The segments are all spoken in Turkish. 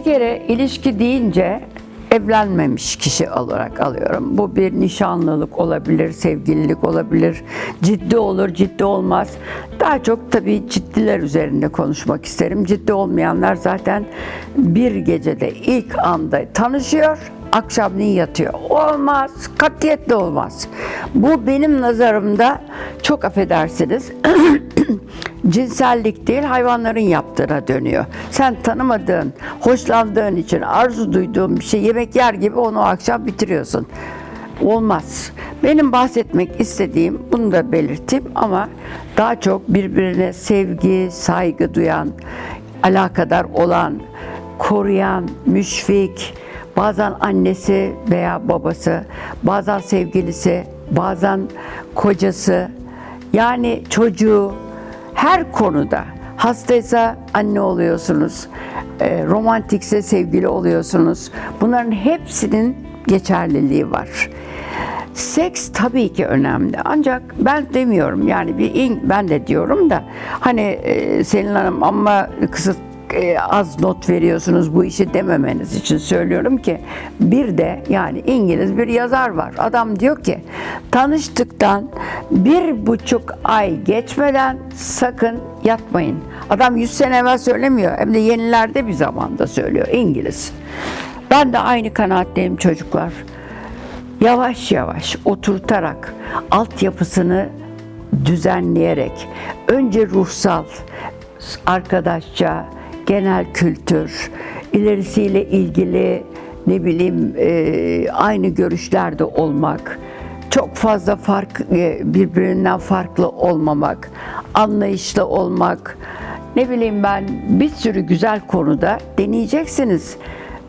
Bir kere ilişki deyince evlenmemiş kişi olarak alıyorum. Bu bir nişanlılık olabilir, sevgililik olabilir, ciddi olur, ciddi olmaz. Daha çok tabii ciddiler üzerinde konuşmak isterim. Ciddi olmayanlar zaten bir gecede ilk anda tanışıyor, akşamleyin yatıyor. Olmaz, katiyetle olmaz. Bu benim nazarımda çok affedersiniz cinsellik değil hayvanların yaptığına dönüyor. Sen tanımadığın, hoşlandığın için arzu duyduğun bir şey yemek yer gibi onu akşam bitiriyorsun. Olmaz. Benim bahsetmek istediğim, bunu da belirteyim ama daha çok birbirine sevgi, saygı duyan, alakadar olan, koruyan, müşfik, bazen annesi veya babası, bazen sevgilisi, bazen kocası, yani çocuğu, her konuda hastaysa anne oluyorsunuz, e, romantikse sevgili oluyorsunuz. Bunların hepsinin geçerliliği var. Seks tabii ki önemli ancak ben demiyorum yani bir ben de diyorum da hani e, Selin Hanım ama kısıt e, az not veriyorsunuz bu işi dememeniz için söylüyorum ki bir de yani İngiliz bir yazar var. Adam diyor ki tanıştıktan bir buçuk ay geçmeden sakın yatmayın. Adam 100 sene evvel söylemiyor hem de yenilerde bir zamanda söylüyor İngiliz. Ben de aynı kanaatteyim çocuklar. Yavaş yavaş oturtarak altyapısını düzenleyerek önce ruhsal, arkadaşça, genel kültür, ilerisiyle ilgili ne bileyim e, aynı görüşlerde olmak, çok fazla fark e, birbirinden farklı olmamak, anlayışlı olmak, ne bileyim ben bir sürü güzel konuda deneyeceksiniz.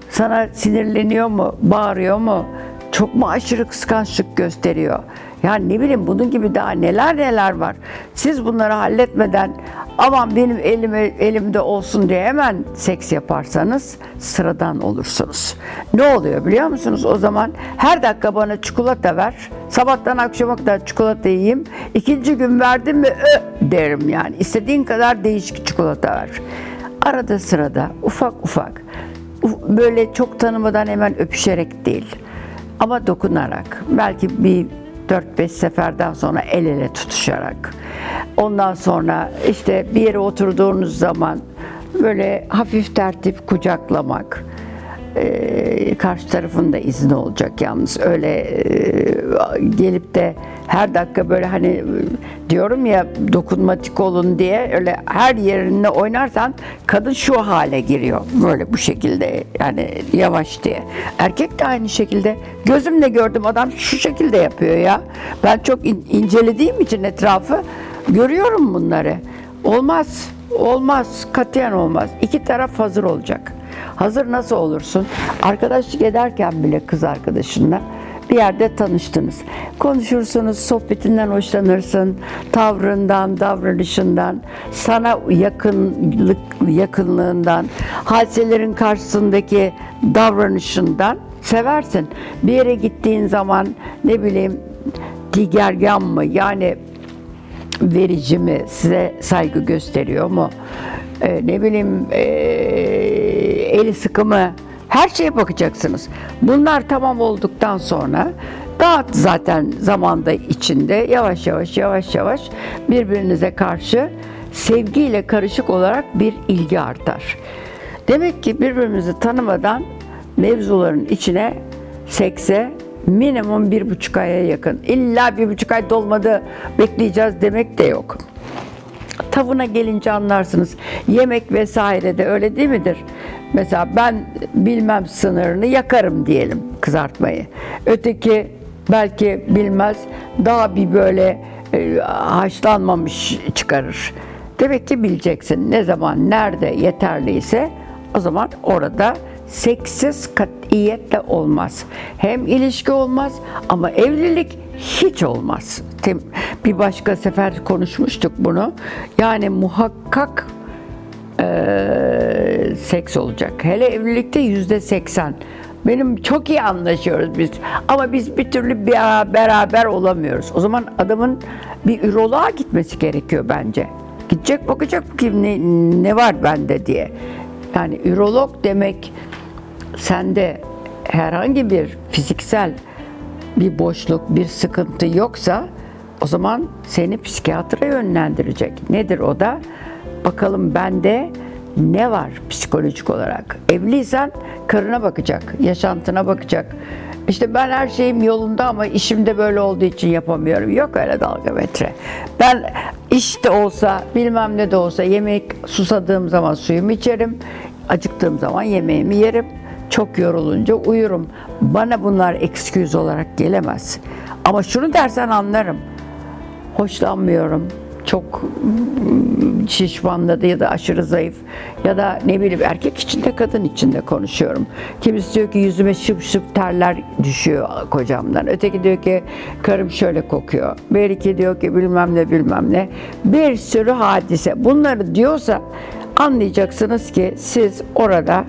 Sana sinirleniyor mu, bağırıyor mu, çok mu aşırı kıskançlık gösteriyor? Yani ne bileyim bunun gibi daha neler neler var. Siz bunları halletmeden aman benim elime, elimde olsun diye hemen seks yaparsanız sıradan olursunuz. Ne oluyor biliyor musunuz? O zaman her dakika bana çikolata ver. Sabahtan akşama kadar çikolata yiyeyim. İkinci gün verdim mi ö derim yani. İstediğin kadar değişik çikolata ver. Arada sırada ufak ufak uf- böyle çok tanımadan hemen öpüşerek değil ama dokunarak belki bir 4-5 seferden sonra el ele tutuşarak. Ondan sonra işte bir yere oturduğunuz zaman böyle hafif tertip kucaklamak Ee, karşı tarafın da izni olacak yalnız. Öyle e, gelip de her dakika böyle hani e, diyorum ya dokunmatik olun diye öyle her yerine oynarsan kadın şu hale giriyor. Böyle bu şekilde yani yavaş diye. Erkek de aynı şekilde. Gözümle gördüm adam şu şekilde yapıyor ya. Ben çok in- incelediğim için etrafı görüyorum bunları. Olmaz olmaz katiyen olmaz. İki taraf hazır olacak. Hazır nasıl olursun? Arkadaşlık ederken bile kız arkadaşınla bir yerde tanıştınız. Konuşursunuz, sohbetinden hoşlanırsın, tavrından, davranışından, sana yakınlık yakınlığından, hadiselerin karşısındaki davranışından seversin. Bir yere gittiğin zaman ne bileyim digergan mı yani verici mi, size saygı gösteriyor mu? Ee, ne bileyim ee, eli sıkı mı? Her şeye bakacaksınız. Bunlar tamam olduktan sonra daha zaten zamanda içinde yavaş yavaş yavaş yavaş birbirinize karşı sevgiyle karışık olarak bir ilgi artar. Demek ki birbirimizi tanımadan mevzuların içine sekse minimum bir buçuk aya yakın. İlla bir buçuk ay dolmadı bekleyeceğiz demek de yok. Tavına gelince anlarsınız. Yemek vesaire de öyle değil midir? Mesela ben bilmem sınırını yakarım diyelim kızartmayı. Öteki belki bilmez daha bir böyle e, haşlanmamış çıkarır. Demek ki bileceksin ne zaman nerede yeterliyse o zaman orada seksiz katiyetle olmaz. Hem ilişki olmaz ama evlilik hiç olmaz. Bir başka sefer konuşmuştuk bunu. Yani muhakkak seks olacak. Hele evlilikte yüzde seksen. Benim çok iyi anlaşıyoruz biz. Ama biz bir türlü bir beraber olamıyoruz. O zaman adamın bir üroloğa gitmesi gerekiyor bence. Gidecek bakacak bakayım ne, ne var bende diye. Yani ürolog demek sende herhangi bir fiziksel bir boşluk, bir sıkıntı yoksa o zaman seni psikiyatra yönlendirecek. Nedir o da? Bakalım bende ne var psikolojik olarak? Evliysen karına bakacak, yaşantına bakacak. İşte ben her şeyim yolunda ama işimde böyle olduğu için yapamıyorum. Yok öyle dalga metre. Ben işte olsa, bilmem ne de olsa yemek susadığım zaman suyumu içerim. Acıktığım zaman yemeğimi yerim. Çok yorulunca uyurum. Bana bunlar excuse olarak gelemez. Ama şunu dersen anlarım. Hoşlanmıyorum. Çok mm, şişmanladı ya da aşırı zayıf ya da ne bileyim erkek içinde kadın içinde konuşuyorum. Kimisi diyor ki yüzüme şıp şıp terler düşüyor kocamdan. Öteki diyor ki karım şöyle kokuyor. Belki diyor ki bilmem ne bilmem ne. Bir sürü hadise. Bunları diyorsa anlayacaksınız ki siz orada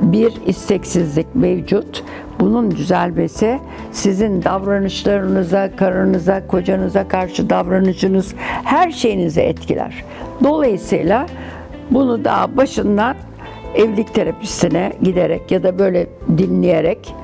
bir isteksizlik mevcut. Bunun düzelmesi sizin davranışlarınıza, karınıza, kocanıza karşı davranışınız her şeyinizi etkiler. Dolayısıyla bunu daha başından evlilik terapisine giderek ya da böyle dinleyerek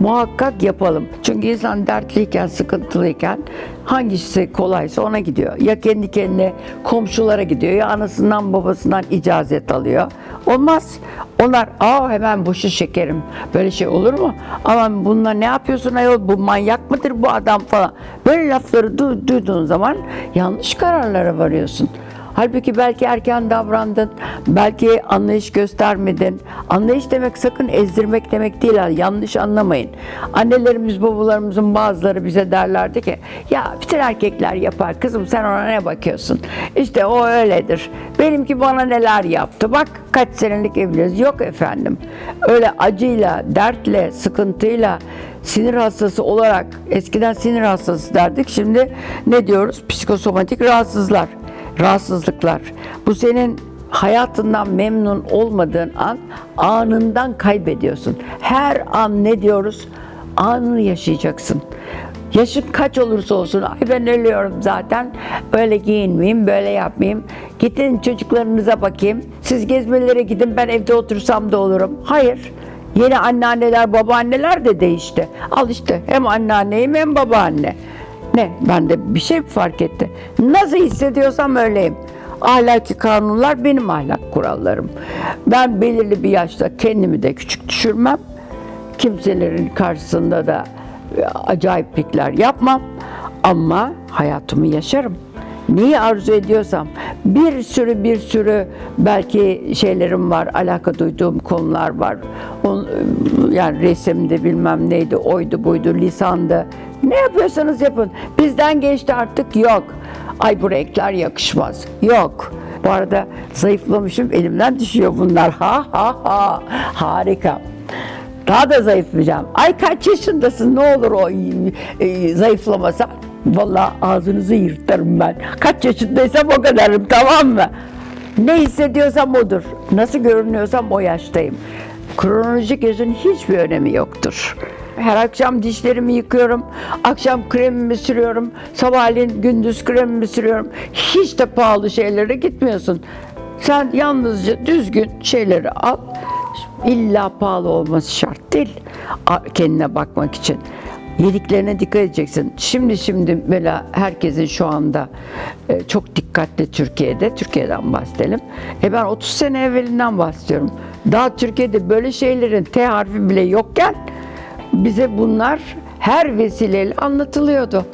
muhakkak yapalım. Çünkü insan dertliyken, sıkıntılıyken hangisi kolaysa ona gidiyor. Ya kendi kendine komşulara gidiyor ya anasından babasından icazet alıyor. Olmaz. Onlar aa hemen boşu şekerim. Böyle şey olur mu? Ama bununla ne yapıyorsun ayol bu manyak mıdır bu adam falan. Böyle lafları du- duyduğun zaman yanlış kararlara varıyorsun. Halbuki belki erken davrandın, belki anlayış göstermedin. Anlayış demek sakın ezdirmek demek değil. Yanlış anlamayın. Annelerimiz, babalarımızın bazıları bize derlerdi ki, ya bütün erkekler yapar. Kızım sen ona ne bakıyorsun? İşte o öyledir. Benimki bana neler yaptı. Bak kaç senelik evliyiz. Yok efendim. Öyle acıyla, dertle, sıkıntıyla, sinir hastası olarak eskiden sinir hastası derdik. Şimdi ne diyoruz? Psikosomatik rahatsızlar rahatsızlıklar. Bu senin hayatından memnun olmadığın an anından kaybediyorsun. Her an ne diyoruz? Anını yaşayacaksın. Yaşın kaç olursa olsun, ay ben ölüyorum zaten, öyle giyinmeyeyim, böyle yapmayayım. Gidin çocuklarınıza bakayım, siz gezmelere gidin, ben evde otursam da olurum. Hayır, yeni anneanneler, babaanneler de değişti. Al işte, hem anneanneyim hem babaanne. Ne? Ben de bir şey fark etti? Nasıl hissediyorsam öyleyim. Ahlaki kanunlar benim ahlak kurallarım. Ben belirli bir yaşta kendimi de küçük düşürmem. Kimselerin karşısında da e, acayiplikler yapmam. Ama hayatımı yaşarım. Neyi arzu ediyorsam bir sürü bir sürü belki şeylerim var, alaka duyduğum konular var. Yani resimde bilmem neydi, oydu buydu, lisandı. Ne yapıyorsanız yapın. Bizden geçti artık yok. Ay bu renkler yakışmaz. Yok. Bu arada zayıflamışım elimden düşüyor bunlar. Ha ha ha. Harika. Daha da zayıflayacağım. Ay kaç yaşındasın ne olur o e, zayıflamasa. Vallahi ağzınızı yırtarım ben. Kaç yaşındaysam o kadarım tamam mı? Ne hissediyorsam odur. Nasıl görünüyorsam o yaştayım. Kronolojik yaşın hiçbir önemi yoktur. Her akşam dişlerimi yıkıyorum. Akşam kremimi sürüyorum. Sabahleyin gündüz kremimi sürüyorum. Hiç de pahalı şeylere gitmiyorsun. Sen yalnızca düzgün şeyleri al. İlla pahalı olması şart değil. Kendine bakmak için. Yediklerine dikkat edeceksin. Şimdi şimdi böyle herkesin şu anda e, çok dikkatli Türkiye'de, Türkiye'den bahsedelim. E ben 30 sene evvelinden bahsediyorum. Daha Türkiye'de böyle şeylerin T harfi bile yokken bize bunlar her vesileyle anlatılıyordu.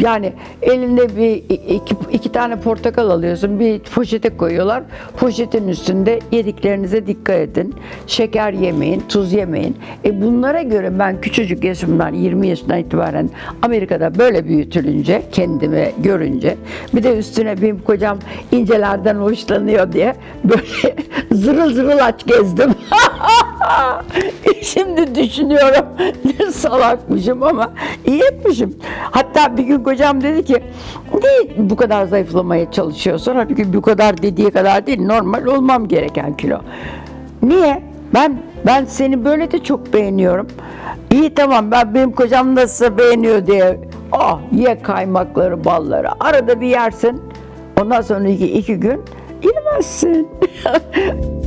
Yani elinde bir iki, iki tane portakal alıyorsun, bir poşete koyuyorlar. Poşetin üstünde yediklerinize dikkat edin. Şeker yemeyin, tuz yemeyin. E bunlara göre ben küçücük yaşımdan 20 yaşından itibaren Amerika'da böyle büyütülünce, kendimi görünce bir de üstüne benim kocam incelerden hoşlanıyor diye böyle zırıl zırıl aç gezdim. Şimdi düşünüyorum ne salakmışım ama iyi etmişim. Hatta bir gün kocam dedi ki niye bu kadar zayıflamaya çalışıyorsun? Halbuki bu kadar dediği kadar değil normal olmam gereken kilo. Niye? Ben ben seni böyle de çok beğeniyorum. İyi tamam ben benim kocam nasıl beğeniyor diye. Ah ye kaymakları balları. Arada bir yersin. Ondan sonra iki, iki gün yemezsin.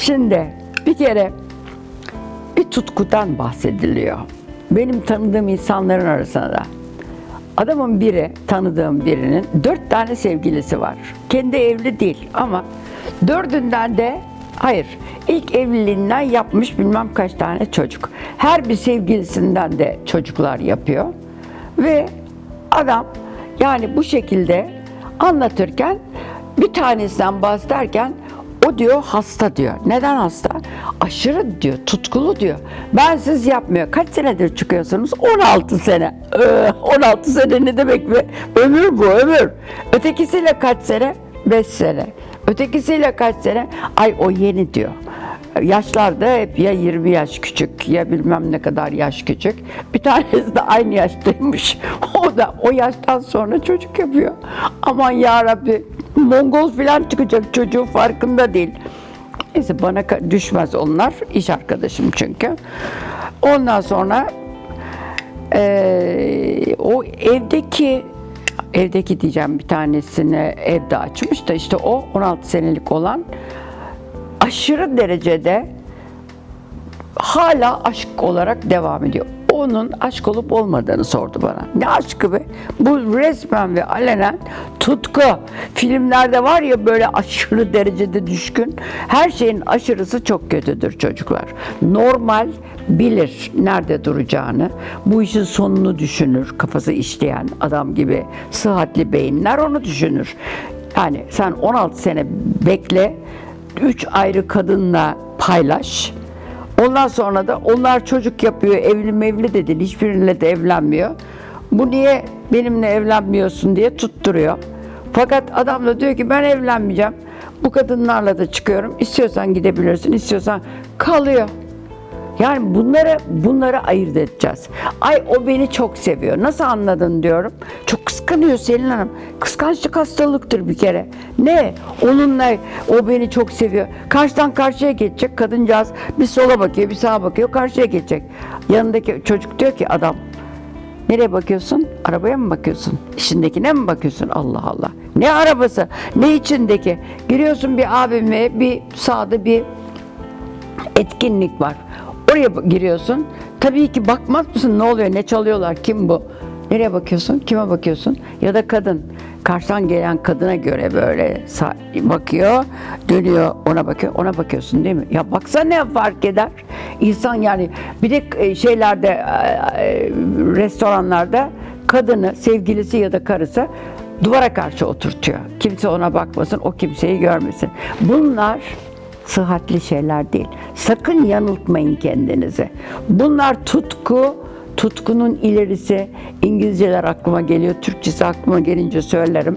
Şimdi bir kere bir tutkudan bahsediliyor. Benim tanıdığım insanların arasında da. Adamın biri, tanıdığım birinin dört tane sevgilisi var. Kendi evli değil ama dördünden de hayır ilk evliliğinden yapmış bilmem kaç tane çocuk. Her bir sevgilisinden de çocuklar yapıyor. Ve adam yani bu şekilde anlatırken bir tanesinden bahsederken o diyor hasta diyor. Neden hasta? Aşırı diyor, tutkulu diyor. Ben siz yapmıyor. Kaç senedir çıkıyorsunuz? 16 sene. Ee, 16 sene ne demek mi? Ömür bu, ömür. Ötekisiyle kaç sene? 5 sene. Ötekisiyle kaç sene? Ay o yeni diyor. Yaşlarda hep ya 20 yaş küçük ya bilmem ne kadar yaş küçük. Bir tanesi de aynı yaştaymış. O da o yaştan sonra çocuk yapıyor. Aman ya Rabbi Mongol falan çıkacak çocuğun farkında değil. Neyse bana düşmez onlar. iş arkadaşım çünkü. Ondan sonra eee, o evdeki evdeki diyeceğim bir tanesine evde açmış da işte o 16 senelik olan aşırı derecede hala aşk olarak devam ediyor. Onun aşk olup olmadığını sordu bana. Ne aşkı be? Bu resmen ve alenen tutku. Filmlerde var ya böyle aşırı derecede düşkün. Her şeyin aşırısı çok kötüdür çocuklar. Normal bilir nerede duracağını. Bu işin sonunu düşünür. Kafası işleyen adam gibi sıhhatli beyinler onu düşünür. Yani sen 16 sene bekle. Üç ayrı kadınla paylaş. Ondan sonra da onlar çocuk yapıyor, evli mevli de değil, de evlenmiyor. Bu niye benimle evlenmiyorsun diye tutturuyor. Fakat adam da diyor ki ben evlenmeyeceğim. Bu kadınlarla da çıkıyorum. İstiyorsan gidebilirsin, istiyorsan kalıyor. Yani bunları bunları ayırt edeceğiz. Ay o beni çok seviyor. Nasıl anladın diyorum. Çok kıskanıyor Selin Hanım. Kıskançlık hastalıktır bir kere. Ne? Onunla o beni çok seviyor. Karşıdan karşıya geçecek kadıncağız. Bir sola bakıyor, bir sağa bakıyor, karşıya geçecek. Yanındaki çocuk diyor ki adam Nereye bakıyorsun? Arabaya mı bakıyorsun? İçindekine mi bakıyorsun? Allah Allah. Ne arabası? Ne içindeki? Giriyorsun bir abime, bir sağda bir etkinlik var. Oraya giriyorsun. Tabii ki bakmaz mısın ne oluyor, ne çalıyorlar, kim bu? Nereye bakıyorsun, kime bakıyorsun? Ya da kadın. Karşıdan gelen kadına göre böyle bakıyor, dönüyor, ona bakıyor, ona bakıyorsun değil mi? Ya baksa ne fark eder? İnsan yani bir de e, şeylerde, e, e, restoranlarda kadını, sevgilisi ya da karısı duvara karşı oturtuyor. Kimse ona bakmasın, o kimseyi görmesin. Bunlar sıhhatli şeyler değil. Sakın yanıltmayın kendinizi. Bunlar tutku, tutkunun ilerisi. İngilizceler aklıma geliyor, Türkçesi aklıma gelince söylerim.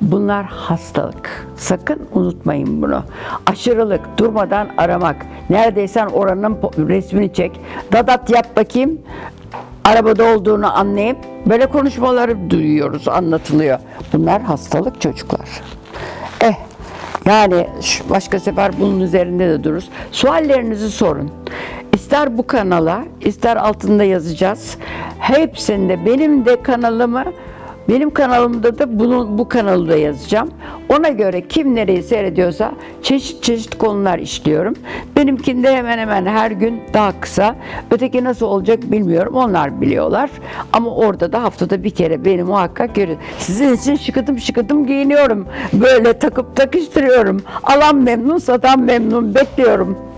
Bunlar hastalık. Sakın unutmayın bunu. Aşırılık, durmadan aramak. Neredeysen oranın resmini çek. Dadat yap bakayım. Arabada olduğunu anlayıp böyle konuşmaları duyuyoruz, anlatılıyor. Bunlar hastalık çocuklar. Eh, yani başka sefer bunun üzerinde de dururuz. Suallerinizi sorun. İster bu kanala, ister altında yazacağız. Hepsinde benim de kanalımı, benim kanalımda da bunu, bu kanalı da yazacağım. Ona göre kim nereyi seyrediyorsa çeşit çeşit konular işliyorum. Benimkinde hemen hemen her gün daha kısa. Öteki nasıl olacak bilmiyorum. Onlar biliyorlar. Ama orada da haftada bir kere beni muhakkak görün. Sizin için şıkıdım şıkıdım giyiniyorum. Böyle takıp takıştırıyorum. Alan memnun, satan memnun. Bekliyorum.